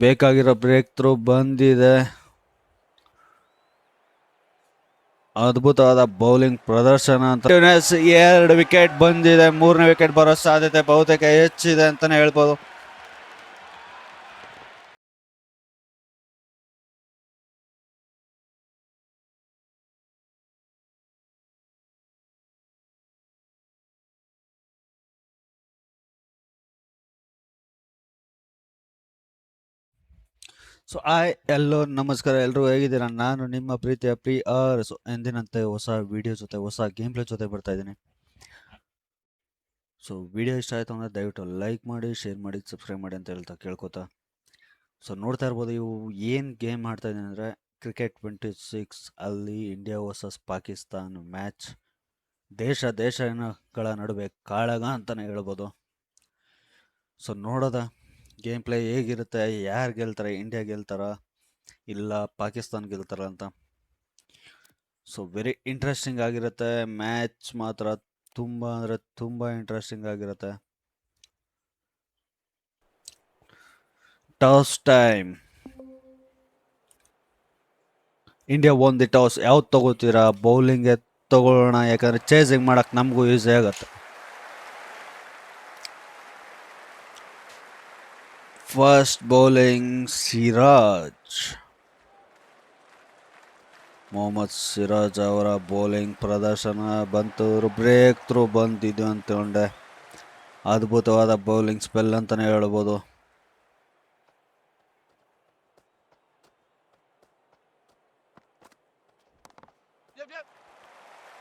ಬೇಕಾಗಿರೋ break through ಬಂದಿದೆ. ಅದ್ಭುತವಾದ ಬೌಲಿಂಗ್ ಪ್ರದರ್ಶನ ಅಂತ. ಎರಡು ವಿಕೆಟ್ ಬಂದಿದೆ. ಮೂರನೇ ವಿಕೆಟ್ ಬರೋ ಸಾಧ್ಯತೆ ಬಹುತೇಕ ಹೆಚ್ಚಿದೆ ಅಂತಾನೆ ಹೇಳ್ಬೋದು. ಸೊ ಆಯ್ ಎಲ್ಲೋ ನಮಸ್ಕಾರ ಎಲ್ಲರೂ ಹೇಗಿದ್ದೀರಾ? ನಾನು ನಿಮ್ಮ ಪ್ರೀತಿಯ ಪ್ರಿ ಆರ್ ಸೊ ಎಂದಿನಂತೆ ಹೊಸ ವಿಡಿಯೋ ಜೊತೆ, ಹೊಸ ಗೇಮ್ ಪ್ಲೇ ಜೊತೆ ಬರ್ತಾ ಇದ್ದೀನಿ. ಸೊ ವಿಡಿಯೋ ಇಷ್ಟ ಆಯಿತು ಅಂದರೆ ದಯವಿಟ್ಟು ಲೈಕ್ ಮಾಡಿ ಶೇರ್ ಮಾಡಿ ಸಬ್ಸ್ಕ್ರೈಬ್ ಮಾಡಿ ಅಂತ ಹೇಳ್ತಾ ಕೇಳ್ಕೊತಾ. ಸೊ ನೋಡ್ತಾ ಇರ್ಬೋದು, ಇವು ಏನು ಗೇಮ್ ಆಡ್ತಾ ಇದ್ದೀನಿ ಅಂದರೆ ಕ್ರಿಕೆಟ್ ಟ್ವೆಂಟಿ ಸಿಕ್ಸ್ ಅಲ್ಲಿ ಇಂಡಿಯಾ ವರ್ಸಸ್ ಪಾಕಿಸ್ತಾನ್ ಮ್ಯಾಚ್ ದೇಶ, ದೇಶಗಳ ನಡುವೆ ಕಾಳಗ ಅಂತಲೇ ಹೇಳ್ಬೋದು. ಸೊ ನೋಡೋದ? ಗೇಮ್ ಪ್ಲೇ ಹೇಗಿರುತ್ತೆ, ಯಾರು ಗೆಲ್ತಾರೆ ಇಂಡಿಯಾ ಗೆಲ್ತಾರ, ಇಲ್ಲ ಪಾಕಿಸ್ತಾನ್ ಗೆಲ್ತಾರ ಅಂತ. ಸೊ ವೆರಿ ಇಂಟ್ರೆಸ್ಟಿಂಗ್ ಆಗಿರುತ್ತೆ. ಮ್ಯಾಚ್ ಮಾತ್ರ ತುಂಬ ಅಂದರೆ ತುಂಬ ಇಂಟ್ರೆಸ್ಟಿಂಗ್ ಆಗಿರುತ್ತೆ. Toss time India won the toss ಯಾವ್ದು ತಗೋತೀರಾ? ಬೌಲಿಂಗ್ ತಗೊಳ್ಳೋಣ, ಯಾಕಂದರೆ ಚೇಸಿಂಗ್ ಮಾಡಕ್ಕೆ ನಮಗೂ ಈಸಿ ಆಗುತ್ತೆ. First bowling Siraj. Mohammed Siraj ಅವರ ಬೌಲಿಂಗ್ ಪ್ರದರ್ಶನ ಬಂತು. ಬ್ರೇಕ್ ಥ್ರೂ ಬಂದಿದ್ದು ಅಂತಕೊಂಡೆ ಅದ್ಭುತವಾದ ಬೌಲಿಂಗ್ ಸ್ಪೆಲ್ ಅಂತಲೇ ಹೇಳ್ಬೋದು.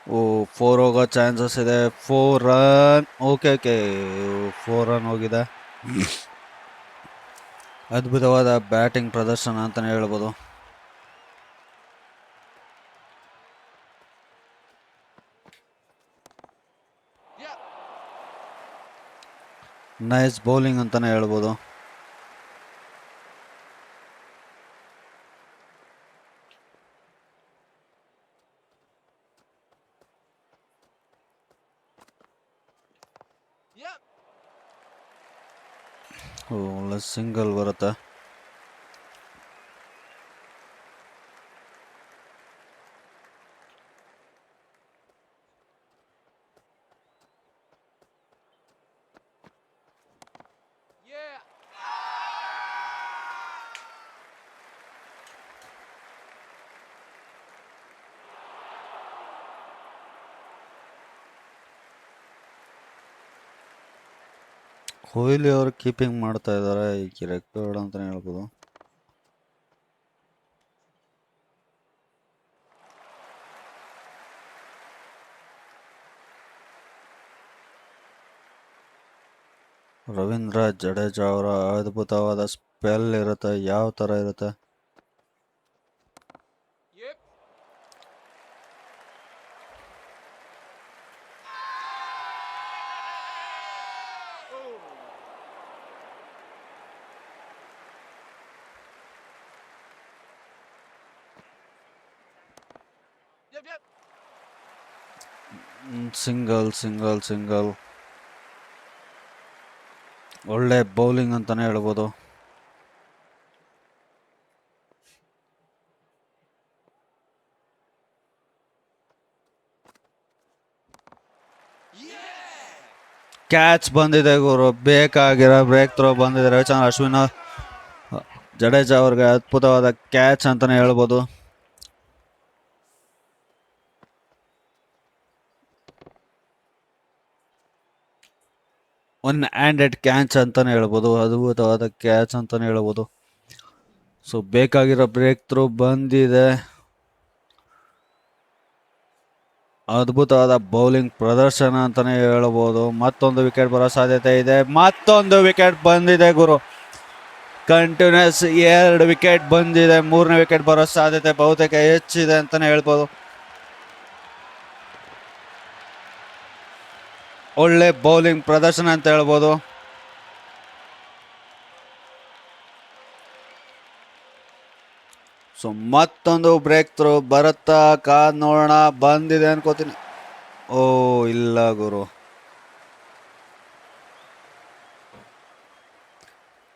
ಓ ಫೋರ್ ಹೋಗೋ ಚಾನ್ಸಸ್ ಇದೆ. Four run okay okay four run ಹೋಗಿದೆ. ಅದ್ಭುತವಾದ ಬ್ಯಾಟಿಂಗ್ ಪ್ರದರ್ಶನ ಅಂತಲೇ ಹೇಳ್ಬೋದು. ನೈಸ್ ಬೌಲಿಂಗ್ ಅಂತಲೇ ಹೇಳ್ಬೋದು. ಓ, ಒಳ್ಳೆ ಸಿಂಗಲ್ ಬರುತ್ತೆ? ಕೊಹ್ಲಿ ಅವರು ಕೀಪಿಂಗ್ ಮಾಡ್ತಾ ಇದ್ದಾರೆ ಈ ರೆಕಾರ್ಡ್ ಅಂತ ಹೇಳ್ಬೋದು. ರವೀಂದ್ರ ಜಡೇಜಾ ಅವರ ಅದ್ಭುತವಾದ ಸ್ಪೆಲ್ ಇರುತ್ತೆ, ಯಾವ ಥರ ಇರುತ್ತೆ? ಸಿಂಗಲ್ ಸಿಂಗಲ್ ಸಿಂಗಲ್ ಒಳ್ಳೆ ಬೌಲಿಂಗ್ ಅಂತಾನೆ ಹೇಳ್ಬೋದು. ಕ್ಯಾಚ್ ಬಂದಿದೆ ಗುರು. ಬೇಕಾಗಿರೋ ಬ್ರೇಕ್ ಥ್ರೋ ಬಂದಿದೆ. ರವಿಚಂದ್ರ, ಅಶ್ವಿನ, ಜಡೇಜಾ ಅವ್ರಿಗೆ ಅದ್ಭುತವಾದ ಕ್ಯಾಚ್ ಅಂತಾನೆ ಹೇಳ್ಬೋದು. ಒನ್ ಹ್ಯಾಂಡೆಡ್ ಕ್ಯಾಚ್ ಅಂತಲೇ ಹೇಳ್ಬೋದು, ಅದ್ಭುತವಾದ ಕ್ಯಾಚ್ ಅಂತಲೇ ಹೇಳ್ಬೋದು. ಸೊ ಬೇಕಾಗಿರೋ ಬ್ರೇಕ್ ಥ್ರೂ ಬಂದಿದೆ. ಅದ್ಭುತವಾದ ಬೌಲಿಂಗ್ ಪ್ರದರ್ಶನ ಅಂತಲೇ ಹೇಳ್ಬೋದು. ಮತ್ತೊಂದು ವಿಕೆಟ್ ಬರೋ ಸಾಧ್ಯತೆ ಇದೆ. ಮತ್ತೊಂದು ವಿಕೆಟ್ ಬಂದಿದೆ ಗುರು. ಕಂಟಿನ್ಯೂಸ್ ಎರಡು ವಿಕೆಟ್ ಬಂದಿದೆ. ಮೂರನೇ ವಿಕೆಟ್ ಬರೋ ಸಾಧ್ಯತೆ ಬಹುತೇಕ ಹೆಚ್ಚಿದೆ ಅಂತಲೇ ಹೇಳ್ಬೋದು. ಒಳ್ಳೆ ಬೌಲಿಂಗ್ ಪ್ರದರ್ಶನ ಅಂತ ಹೇಳ್ಬೋದು. ಸೊ ಮತ್ತೊಂದು ಬ್ರೇಕ್ ಥ್ರೂ ಬರುತ್ತಾ? ಕಾದ್ ನೋಡೋಣ, ಬಂದಿದೆ ಅನ್ಕೋತೀನಿ. ಓ, ಇಲ್ಲ ಗುರು.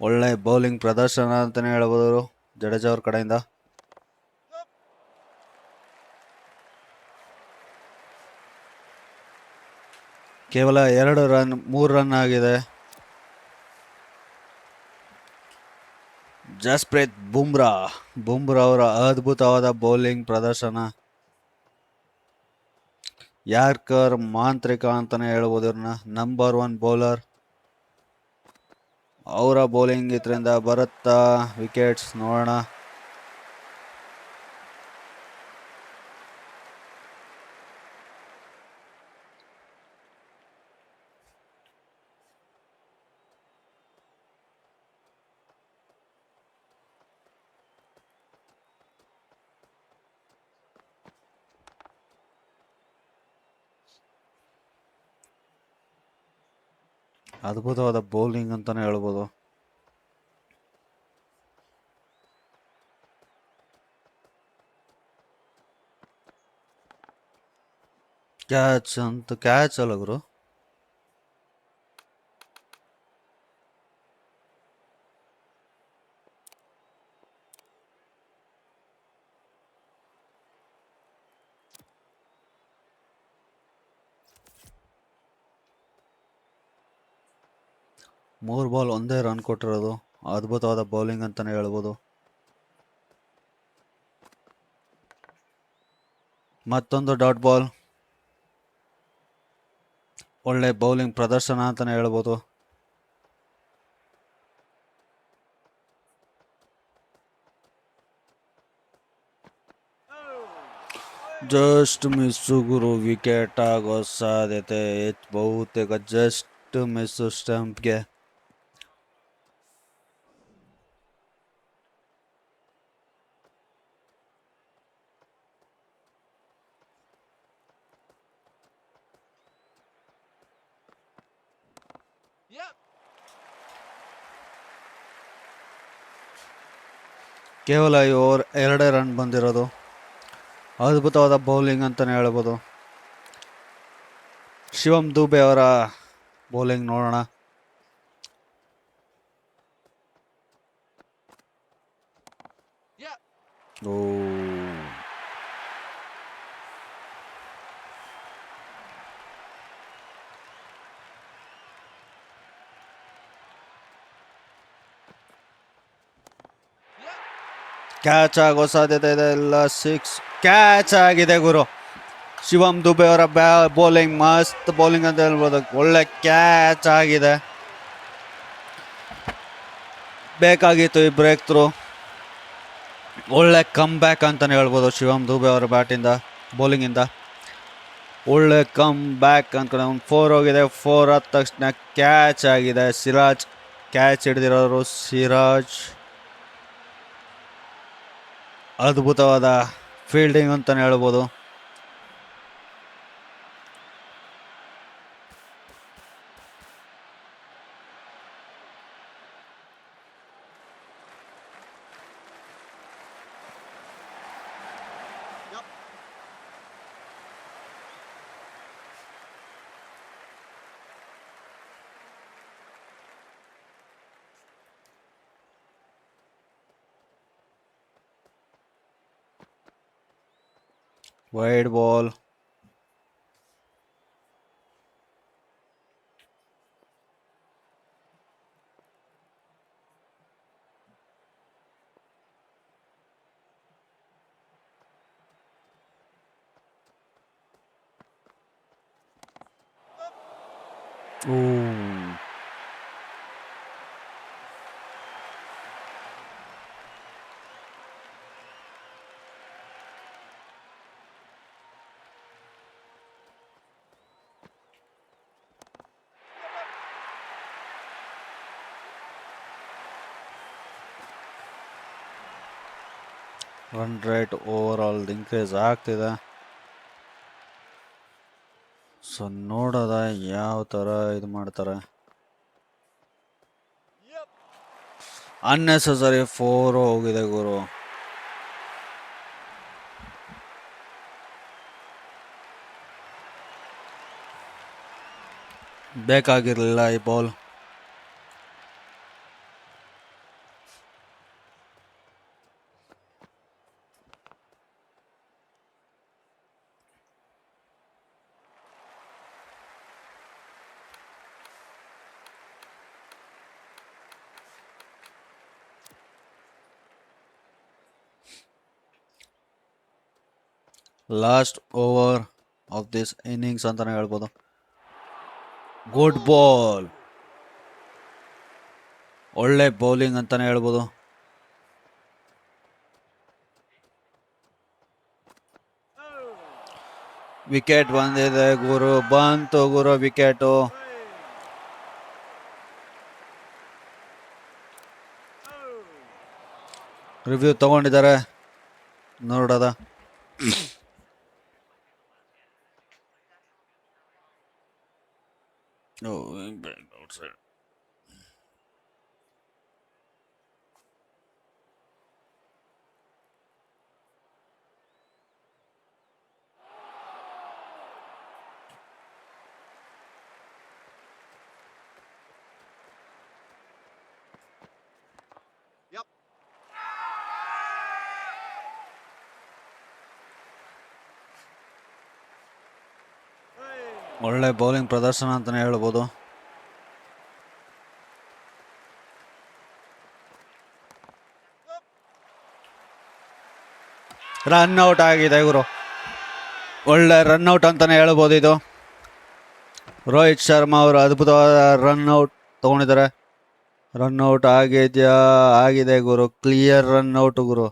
ಒಳ್ಳೆ ಬೌಲಿಂಗ್ ಪ್ರದರ್ಶನ ಅಂತಲೇ ಹೇಳ್ಬೋದು ಜಡೇಜಾ ಅವ್ರ ಕಡೆಯಿಂದ. ಕೇವಲ ಎರಡು ರನ್, ಮೂರು ರನ್ ಆಗಿದೆ. ಜಸ್ಪ್ರೀತ್ ಬುಮ್ರಾ ಬುಮ್ರಾ ಅವರ ಅದ್ಭುತವಾದ ಬೌಲಿಂಗ್ ಪ್ರದರ್ಶನ. ಯಾರ್ಕರ್ ಮಾಂತ್ರಿಕ ಅಂತಲೇ ಹೇಳ್ಬೋದು ಇವ್ರನ್ನ ನಂಬರ್ ಒನ್ ಬೌಲರ್ ಅವರ ಬೌಲಿಂಗ್ ಇದರಿಂದ ಬರುತ್ತಾ ವಿಕೆಟ್ಸ್ ನೋಡೋಣ. ಅದ್ಭುತವಾದ ಬೌಲಿಂಗ್ ಅಂತಾನೆ ಹೇಳ್ಬೋದು. ಕ್ಯಾಚ್ ಅಂತ ಕ್ಯಾಚ್ ಅಲ್ಲ ಗುರು. ಮೂರು ಬಾಲ್ ಒಂದೇ ರನ್ ಕೊಟ್ಟಿರೋದು. ಅದ್ಭುತವಾದ ಬೌಲಿಂಗ್ ಅಂತಾನೆ ಹೇಳ್ಬೋದು. ಮತ್ತೊಂದು ಡಾಟ್ ಬಾಲ್. ಒಳ್ಳೆ ಬೌಲಿಂಗ್ ಪ್ರದರ್ಶನ ಅಂತಾನೆ ಹೇಳ್ಬೋದು. ಜಸ್ಟ್ ಮಿಸ್ಸು ಗುರು ವಿಕೆಟ್ ಆಗೋ ಸಾಧ್ಯತೆ. ಬಹುತೇಕ ಜಸ್ಟ್ ಮಿಸ್ಸು ಸ್ಟಂಪ್ಗೆ ಕೇವಲ ಈ ಓವರ್ ಎರಡೇ ರನ್ ಬಂದಿರೋದು. ಅದ್ಭುತವಾದ ಬೌಲಿಂಗ್ ಅಂತಲೇ ಹೇಳ್ಬೋದು. ಶಿವಮ್ ದೂಬೆ ಅವರ ಬೌಲಿಂಗ್ ನೋಡೋಣ. ಓ ಕ್ಯಾಚ್ ಆಗೋ ಸಾಧ್ಯತೆ ಇದೆ ಎಲ್ಲ ಸಿಕ್ಸ್ ಕ್ಯಾಚ್ ಆಗಿದೆ ಗುರು. ಶಿವಮ್ ದುಬೆ ಅವರ ಬ್ಯಾ ಬೌಲಿಂಗ್ ಮಸ್ತ್ ಬೌಲಿಂಗ್ ಅಂತ ಹೇಳ್ಬೋದು. ಒಳ್ಳೆ ಕ್ಯಾಚ್ ಆಗಿದೆ. ಬೇಕಾಗಿತ್ತು ಈ ಬ್ರೇಕ್ ಥ್ರೂ ಒಳ್ಳೆ ಕಮ್ ಬ್ಯಾಕ್ ಅಂತಲೇ ಹೇಳ್ಬೋದು ಶಿವಮ್ ದುಬೆ ಅವರ ಬ್ಯಾಟಿಂದ ಬೌಲಿಂಗಿಂದ ಒಳ್ಳೆ ಕಮ್ ಬ್ಯಾಕ್ ಅಂದ್ಕೊಂಡು ಒಂದು ಫೋರ್ ಹೋಗಿದೆ. ಫೋರ್ ಆದ ತಕ್ಷಣ ಕ್ಯಾಚ್ ಆಗಿದೆ. ಸಿರಾಜ್ ಕ್ಯಾಚ್ ಹಿಡಿದಿರೋರು ಸಿರಾಜ್. ಅದ್ಭುತವಾದ ಫೀಲ್ಡಿಂಗ್ ಅಂತಲೇ ಹೇಳ್ಬೋದು. Wide ball run rate overall increase ಆಗ್ತಿದೆ. ಸೊ ನೋಡೋದ ಯಾವ ಥರ ಇದು ಮಾಡ್ತಾರೆ? ಅನ್ನೆಸರಿ ಫೋರ್ ಹೋಗಿದೆ ಗುರು. ಬೇಕಾಗಿರಲಿಲ್ಲ ಈ ball last over of this innings ಅಂತಾನೆ ಹೇಳ್ಬೋದು. ಗುಡ್ ಬಾಲ್ ಒಳ್ಳೆ ಬೌಲಿಂಗ್ ಅಂತಾನೆ ಹೇಳ್ಬೋದು. ವಿಕೆಟ್ ಬಂದಿದೆ ಗುರು, ಬಂತು ಗುರು ವಿಕೆಟು ರಿವ್ಯೂ ತಗೊಂಡಿದ್ದಾರೆ. ನೋಡೋದ. No, ಒಳ್ಳೆ ಬೌಲಿಂಗ್ ಪ್ರದರ್ಶನ ಅಂತಲೇ ಹೇಳ್ಬೋದು. ರನ್ ಔಟ್ ಆಗಿದೆ ಇವರು ಒಳ್ಳೆ ರನ್ ಔಟ್ ಅಂತಾನೆ ಹೇಳ್ಬೋದು ಇದು. ರೋಹಿತ್ ಶರ್ಮಾ ಅವರು ಅದ್ಭುತವಾದ ರನ್ ಔಟ್ ತಗೊಂಡಿದ್ದಾರೆ. ರನ್ ಔಟ್ ಆಗಿದೆಯಾ? ಆಗಿದೆ ಗುರು. ಕ್ಲಿಯರ್ ರನ್ ಔಟ್ ಗುರು.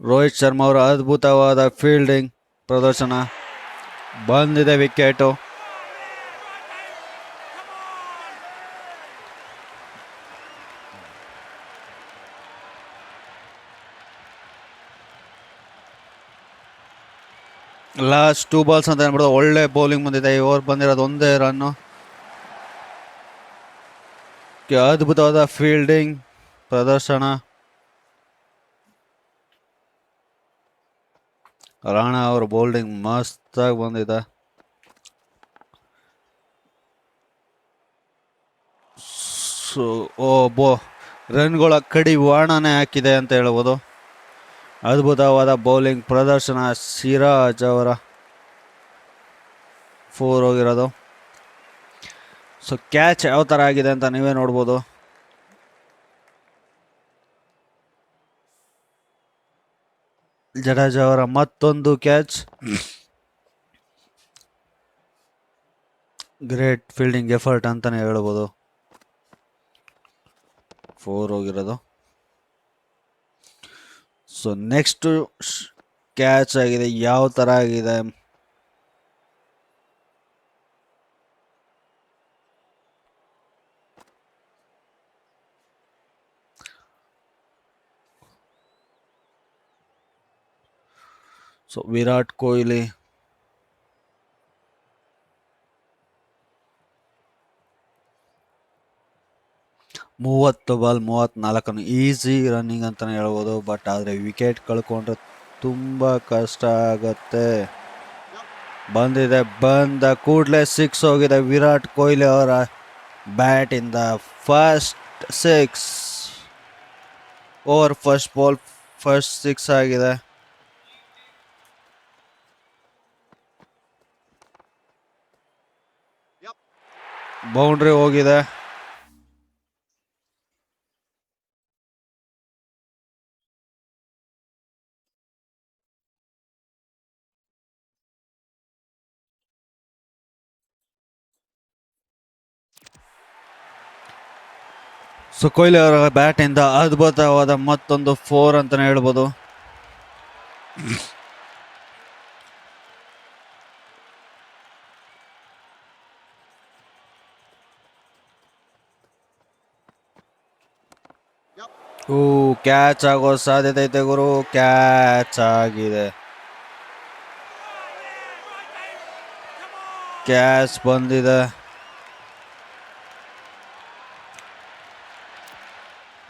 ರೋಹಿತ್ ಶರ್ಮಾ ಅವರ ಅದ್ಭುತವಾದ ಫೀಲ್ಡಿಂಗ್ ಪ್ರದರ್ಶನ. ಬಂದಿದೆ ವಿಕೆಟು. ಲಾಸ್ಟ್ ಟೂ ಬಾಲ್ಸ್ ಅಂತ ಹೇಳ್ಬಿಟ್ಟು ಒಳ್ಳೆ ಬೌಲಿಂಗ್ ಬಂದಿದೆ. ಓವರ್ ಬಂದಿರೋದು ಒಂದೇ ರನ್ನು ಅದ್ಭುತವಾದ ಫೀಲ್ಡಿಂಗ್ ಪ್ರದರ್ಶನ. ರಾಣಾ ಅವ್ರ ಬೌಲ್ಡಿಂಗ್ ಮಸ್ತಾಗಿ ಬಂದಿದೆ. ಸೊ, ಓ, ಬೋ, ರನ್ಗಳ ಕಡಿ ವಾಣನೇ ಹಾಕಿದೆ ಅಂತ ಹೇಳ್ಬೋದು. ಅದ್ಭುತವಾದ ಬೌಲಿಂಗ್ ಪ್ರದರ್ಶನ ಸಿರಾಜ್ ಅವರ ಫೋರ್ ಹೋಗಿರೋದು. ಸೊ ಕ್ಯಾಚ್ ಯಾವ ಥರ ಆಗಿದೆ ಅಂತ ನೀವೇ ನೋಡ್ಬೋದು. ಜಡೇಜಾ ಅವರ ಮತ್ತೊಂದು ಕ್ಯಾಚ್ ಗ್ರೇಟ್ ಫೀಲ್ಡಿಂಗ್ ಎಫರ್ಟ್ ಅಂತಾನೆ ಹೇಳ್ಬೋದು. ಫೋರ್ ಹೋಗಿರೋದು. ಸೊ ನೆಕ್ಸ್ಟು ಕ್ಯಾಚ್ ಆಗಿದೆ. ಯಾವ ಥರ ಆಗಿದೆ? ಸೊ ವಿರಾಟ್ ಕೊಹ್ಲಿ ಮೂವತ್ತು ಬಾಲ್ ಮೂವತ್ತ್ನಾಲ್ಕನ್ನು ಈಸಿ ರನ್ನಿಂಗ್ ಅಂತಲೇ ಹೇಳ್ಬೋದು. ಬಟ್ ಆದರೆ ವಿಕೆಟ್ ಕಳ್ಕೊಂಡ್ರೆ ತುಂಬ ಕಷ್ಟ ಆಗತ್ತೆ. ಬಂದಿದೆ, ಬಂದ ಕೂಡಲೇ ಸಿಕ್ಸ್ ಹೋಗಿದೆ ವಿರಾಟ್ ಕೊಹ್ಲಿ ಅವರ ಬ್ಯಾಟಿಂದ first six over first ball first six ಆಗಿದೆ. ಬೌಂಡ್ರಿ ಹೋಗಿದೆ. ಸೊ ಕೊಹ್ಲಿ ಅವರ ಬ್ಯಾಟಿಂದ ಅದ್ಭುತವಾದ ಮತ್ತೊಂದು ಫೋರ್ ಅಂತಲೇ ಹೇಳ್ಬೋದು. ಓ ಕ್ಯಾಚ್ ಆಗೋ ಸಾಧ್ಯತೆ ಐತೆ ಗುರು ಕ್ಯಾಚ್ ಆಗಿದೆ. ಕ್ಯಾಚ್ ಬಂದಿದೆ.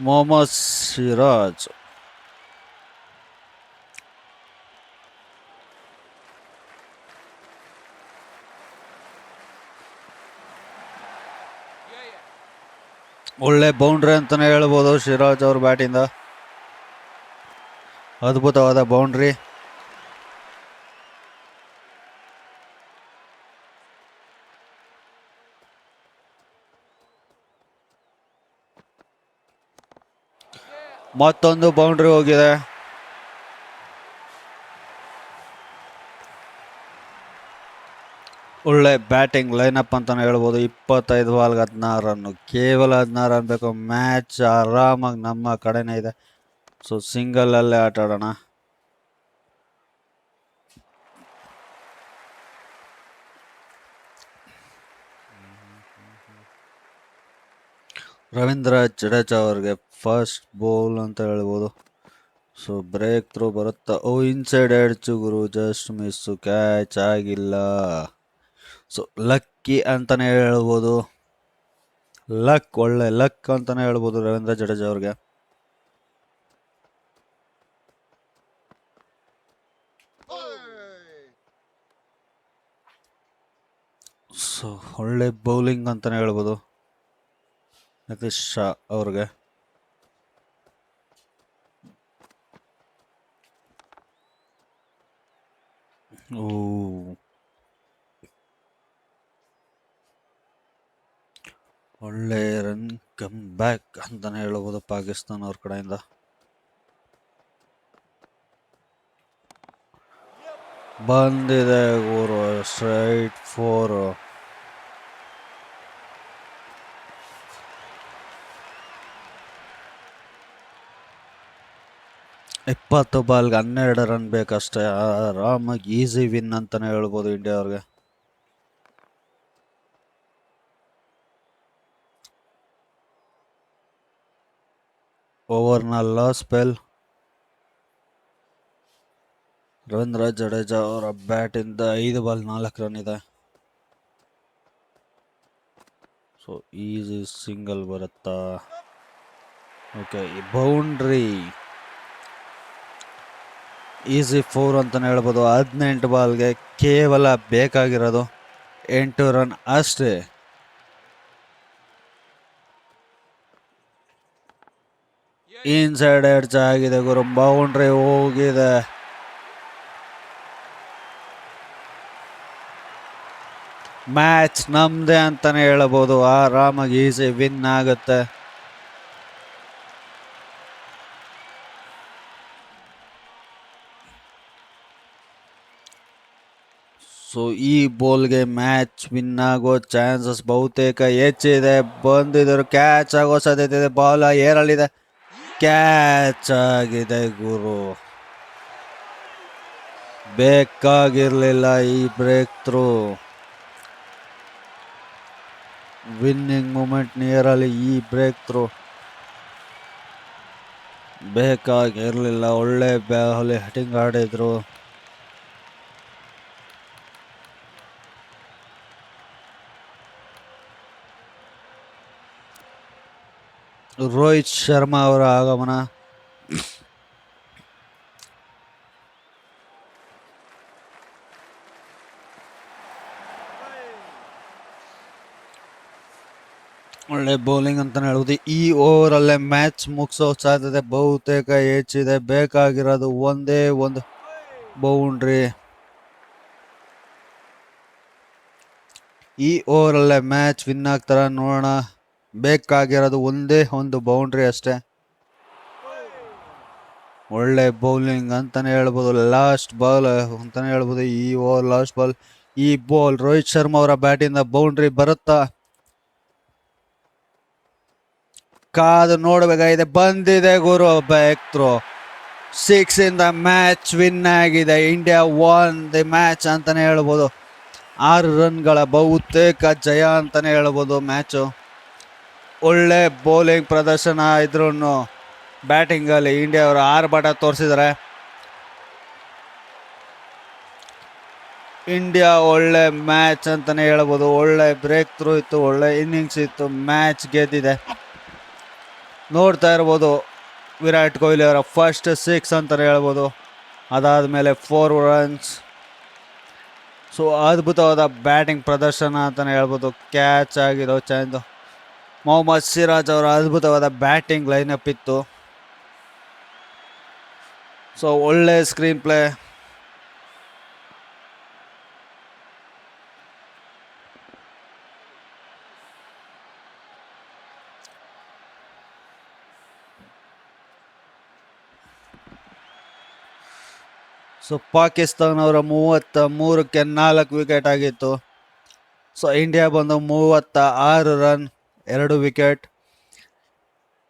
ಮೊಹಮ್ಮದ್ ಸಿರಾಜ್. ಒಳ್ಳೆ ಬೌಂಡ್ರಿ ಅಂತಾನೆ ಹೇಳ್ಬೋದು ಶಿರಾಜ್ ಅವ್ರ ಬ್ಯಾಟಿಂದ ಅದ್ಭುತವಾದ ಬೌಂಡ್ರಿ ಮತ್ತೊಂದು ಬೌಂಡ್ರಿ ಹೋಗಿದೆ. ಒಳ್ಳೆ ಬ್ಯಾಟಿಂಗ್ ಲೈನಪ್ ಅಂತ ಹೇಳ್ಬೋದು. ಇಪ್ಪತ್ತೈದು ಬಾಲ್ಗೆ ಹದಿನಾರು ರನ್ನು ಕೇವಲ ಹದಿನಾರು ರನ್ ಬೇಕು. ಮ್ಯಾಚ್ ಆರಾಮಾಗಿ ನಮ್ಮ ಕಡೆನೇ ಇದೆ. ಸೊ ಸಿಂಗಲಲ್ಲೇ ಆಟ ಆಡೋಣ. ರವೀಂದ್ರ ಜಡೇಜಾ ಅವ್ರಿಗೆ ಫಸ್ಟ್ ಬೌಲ್ ಅಂತ ಹೇಳ್ಬೋದು. ಸೊ ಬ್ರೇಕ್ ಥ್ರೂ ಬರುತ್ತಾ? ಓ ಇನ್ಸೈಡ್ ಎಡ್ಚು ಗುರು ಜಸ್ಟ್ ಮಿಸ್ಸು ಕ್ಯಾಚ್ ಆಗಿಲ್ಲ. ಸೊ ಲಕ್ಕಿ ಅಂತಲೇ ಹೇಳ್ಬೋದು. ಲಕ್ ಒಳ್ಳೆ ಲಕ್ ಅಂತಲೇ ಹೇಳ್ಬೋದು ರವೀಂದ್ರ ಜಡೇಜಾ ಅವ್ರಿಗೆ. ಸೊ ಒಳ್ಳೆ ಬೌಲಿಂಗ್ ಅಂತಲೇ ಹೇಳ್ಬೋದು. ನಿತೀಶ್ ಶಾ ಅವ್ರಿಗೆ. ಓ. ಒಳ್ಳೆ ರನ್ ಕಮ್ ಬ್ಯಾಕ್ ಅಂತಾನೆ ಹೇಳ್ಬೋದು ಪಾಕಿಸ್ತಾನ ಅವ್ರ ಕಡೆಯಿಂದ. ಬಂದಿದೆ ಊರು ಸ್ಟ್ರೈಟ್ ಫೋರ್ ಇಪ್ಪತ್ತು ಬಾಲ್ಗೆ ಹನ್ನೆರಡು ರನ್ ಬೇಕಷ್ಟೇ, ಆರಾಮಾಗಿ ಈಸಿ ವಿನ್ ಅಂತಾನೆ ಹೇಳ್ಬೋದು ಇಂಡಿಯಾ ಅವ್ರಿಗೆ. ಓವರ್ನ ಲಾಸ್ ಸ್ಪೆಲ್. ರವೀಂದ್ರ ಜಡೇಜಾ ಅವರ ಬ್ಯಾಟಿಂದ ಐದು ಬಾಲ್ ನಾಲ್ಕು ರನ್ ಇದೆ. ಸೊ ಈಸಿ ಸಿಂಗಲ್ ಬರುತ್ತಾ? ಓಕೆ ಬೌಂಡ್ರಿ ಈಸಿ ಫೋರ್ ಅಂತಲೇ ಹೇಳ್ಬೋದು. ಹದಿನೆಂಟು ಬಾಲ್ಗೆ ಕೇವಲ ಬೇಕಾಗಿರೋದು ಎಂಟು ರನ್ ಅಷ್ಟೇ. ಇನ್ಸೈಡ್ ಎಡ್ಜ್ ಆಗಿದೆ ಗುರು ಬೌಂಡ್ರಿ ಹೋಗಿದೆ ಮ್ಯಾಚ್ ನಮ್ದೆ ಅಂತಾನೆ ಹೇಳಬಹುದು ಆರಾಮಾಗಿ ಈಸಿ ವಿನ್ ಆಗುತ್ತೆ ಸೊ ಈ ಬೋಲ್ಗೆ ಮ್ಯಾಚ್ ವಿನ್ ಆಗೋ ಚಾನ್ಸಸ್ ಬಹುತೇಕ ಹೆಚ್ಚಿದೆ ಬಂದಿದ್ರು ಕ್ಯಾಚ್ ಆಗೋ ಸಾಧ್ಯತೆ ಇದೆ ಬಾಲ್ ಏರಲ್ಲಿದೆ ಕ್ಯಾಚ್ ಆಗಿದೆ ಗುರು. ಬೇಕಾಗಿರಲಿಲ್ಲ ಈ ಬ್ರೇಕ್ ಥ್ರೂ ವಿನ್ನಿಂಗ್ ಮೂಮೆಂಟ್ ನಿಯರಲ್ಲಿ ಈ ಬ್ರೇಕ್ ಥ್ರೂ ಬೇಕಾಗಿರಲಿಲ್ಲ, ಒಳ್ಳೆ ಬಾಲ್ ಹಟಿಂಗ್ ಆಡಿದ್ರು. ರೋಹಿತ್ ಶರ್ಮಾ ಅವರ ಆಗಮನ. ಒಳ್ಳೆ ಬೌಲಿಂಗ್ ಅಂತ ಹೇಳ್ಬೋದು. ಈ ಓವರಲ್ಲೇ ಮ್ಯಾಚ್ ಮುಗಿಸೋ ಸಾಧ್ಯತೆ ಬಹುತೇಕ ಹೆಚ್ಚಿದೆ. ಬೇಕಾಗಿರೋದು ಒಂದೇ ಒಂದು ಬೌಂಡ್ರಿ ಈ ಓವರಲ್ಲೇ ಮ್ಯಾಚ್ ವಿನ್ ಆಗ್ತಾರ ನೋಡೋಣ. ಬೇಕಾಗಿರೋದು ಒಂದೇ ಒಂದು ಬೌಂಡ್ರಿ ಅಷ್ಟೇ. ಒಳ್ಳೆ ಬೌಲಿಂಗ್ ಅಂತಾನೆ ಹೇಳ್ಬೋದು ಲಾಸ್ಟ್ ಬಾಲ್ ಅಂತಾನೆ ಹೇಳ್ಬೋದು, ಈ ಓವರ್ ಲಾಸ್ಟ್ ಬಾಲ್ ಈ ಬಾಲ್ ರೋಹಿತ್ ಶರ್ಮಾ ಅವರ ಬ್ಯಾಟಿಂದ ಬೌಂಡ್ರಿ ಬರುತ್ತಾ? ಕಾದು ನೋಡಬೇಕಾಗಿದೆ, ಬಂದಿದೆ ಗುರು ಬ್ಯಾಕ್ ಥ್ರೋ ಸಿಕ್ಸ್ ಇಂದ ಮ್ಯಾಚ್ ವಿನ್ ಆಗಿದೆ ಇಂಡಿಯಾ ವಾನ್ ದಿ ಮ್ಯಾಚ್ ಅಂತಾನೆ ಹೇಳ್ಬೋದು. ಆರು ರನ್ಗಳ ಬಹುತೇಕ ಜಯ ಅಂತಾನೆ ಹೇಳ್ಬೋದು ಮ್ಯಾಚು ಒಳ್ಳೆ ಬೌಲಿಂಗ್ ಪ್ರದರ್ಶನ ಇದ್ರೂ ಬ್ಯಾಟಿಂಗಲ್ಲಿ ಇಂಡಿಯಾ ಅವರು ಆರು ಬಾಟ ತೋರಿಸಿದ್ದಾರೆ ಇಂಡಿಯಾ ಒಳ್ಳೆ ಮ್ಯಾಚ್ ಅಂತಲೇ ಹೇಳ್ಬೋದು. ಒಳ್ಳೆ ಬ್ರೇಕ್ ಥ್ರೂ ಇತ್ತು, ಒಳ್ಳೆ ಇನ್ನಿಂಗ್ಸ್ ಇತ್ತು ಮ್ಯಾಚ್ ಗೆದ್ದಿದೆ. ನೋಡ್ತಾ ಇರ್ಬೋದು ವಿರಾಟ್ ಕೊಹ್ಲಿ ಅವರ ಫಸ್ಟ್ ಸಿಕ್ಸ್ ಅಂತಲೇ ಹೇಳ್ಬೋದು. ಅದಾದ ಮೇಲೆ ಫೋರ್ ರನ್ಸ್ ಸೊ ಅದ್ಭುತವಾದ ಬ್ಯಾಟಿಂಗ್ ಪ್ರದರ್ಶನ ಅಂತಲೇ ಹೇಳ್ಬೋದು. ಕ್ಯಾಚ್ ಆಗಿರೋ ಚಂದ್. ಮೊಹಮ್ಮದ್ ಸಿರಾಜ್ ಅವರ ಅದ್ಭುತವಾದ ಬ್ಯಾಟಿಂಗ್ ಲೈನಪ್ ಇತ್ತು. ಸೊ ಒಳ್ಳೆ ಸ್ಕ್ರೀನ್ ಪ್ಲೇ ಸೊ ಪಾಕಿಸ್ತಾನ ಅವರ ಮೂವತ್ತ ಮೂರಕ್ಕೆ ನಾಲ್ಕು ವಿಕೆಟ್ ಆಗಿತ್ತು. ಸೊ ಇಂಡಿಯಾ ಬಂದು ಮೂವತ್ತ ಆರು ರನ್ ಎರಡು ವಿಕೆಟ್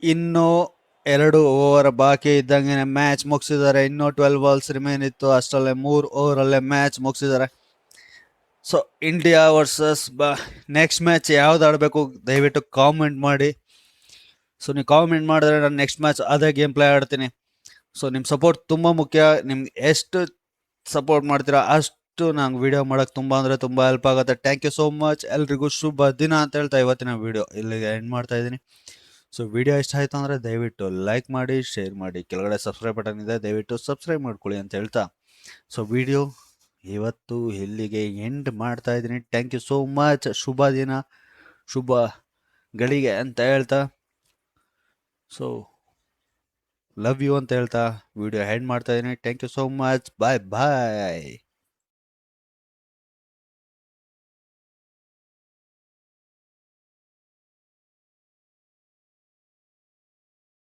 ಇನ್ನು ಎರಡು ಓವರ್ ಬಾಕಿ ಇದ್ದಂಗೆ ಮ್ಯಾಚ್ ಮುಗಿಸಿದ್ದಾರೆ. ಇನ್ನೂ ಟ್ವೆಲ್ ಬಾಲ್ಸ್ ರಿಮೇನ್ ಇತ್ತು. ಅಷ್ಟರಲ್ಲೇ ಮೂರು ಓವರಲ್ಲೇ ಮ್ಯಾಚ್ ಮುಗಿಸಿದ್ದಾರೆ. ಸೊ ಇಂಡಿಯಾ ವರ್ಸಸ್ ಬ ನೆಕ್ಸ್ಟ್ ಮ್ಯಾಚ್ ಯಾವ್ದು ಆಡಬೇಕು ದಯವಿಟ್ಟು ಕಾಮೆಂಟ್ ಮಾಡಿ. ಸೊ ನೀವು ಕಾಮೆಂಟ್ ಮಾಡಿದ್ರೆ ನಾನು ನೆಕ್ಸ್ಟ್ ಮ್ಯಾಚ್ ಅದೇ ಗೇಮ್ ಪ್ಲೇ ಆಡ್ತೀನಿ. ಸೊ ನಿಮ್ಮ ಸಪೋರ್ಟ್ ತುಂಬ ಮುಖ್ಯ. ನಿಮ್ಗೆ ಎಷ್ಟು ಸಪೋರ್ಟ್ ಮಾಡ್ತೀರಾ ಅಷ್ಟು ನಂಗೆ ವಿಡಿಯೋ ಮಾಡೋಕ್ಕೆ ತುಂಬ ಅಂದರೆ ತುಂಬ ಹೆಲ್ಪ್ ಆಗುತ್ತೆ. ಥ್ಯಾಂಕ್ ಯು ಸೋ ಮಚ್ ಎಲ್ರಿಗೂ ಶುಭ ದಿನ ಅಂತ ಹೇಳ್ತಾ ಇವತ್ತಿನ ವಿಡಿಯೋ ಇಲ್ಲಿಗೆ ಎಂಡ್ ಮಾಡ್ತಾ ಇದ್ದೀನಿ. ಸೊ ವಿಡಿಯೋ ಇಷ್ಟ ಆಯಿತು ಅಂದರೆ ದಯವಿಟ್ಟು ಲೈಕ್ ಮಾಡಿ ಶೇರ್ ಮಾಡಿ. ಕೆಳಗಡೆ ಸಬ್ಸ್ಕ್ರೈಬ್ ಬಟನ್ ಇದೆ. ದಯವಿಟ್ಟು ಸಬ್ಸ್ಕ್ರೈಬ್ ಮಾಡ್ಕೊಳ್ಳಿ ಅಂತ ಹೇಳ್ತಾ. ಸೊ ವಿಡಿಯೋ ಇವತ್ತು ಇಲ್ಲಿಗೆ ಎಂಡ್ ಮಾಡ್ತಾ ಇದ್ದೀನಿ. ಥ್ಯಾಂಕ್ ಯು ಸೋ ಮಚ್ ಶುಭ ದಿನ. ಶುಭ ಗಳಿಗೆ ಅಂತ ಹೇಳ್ತಾ. ಸೊ ಲವ್ ಯು ಅಂತ ಹೇಳ್ತಾ. ವಿಡಿಯೋ ಹೆಂಡ್ ಮಾಡ್ತಾ ಇದ್ದೀನಿ. Thank you so much bye bye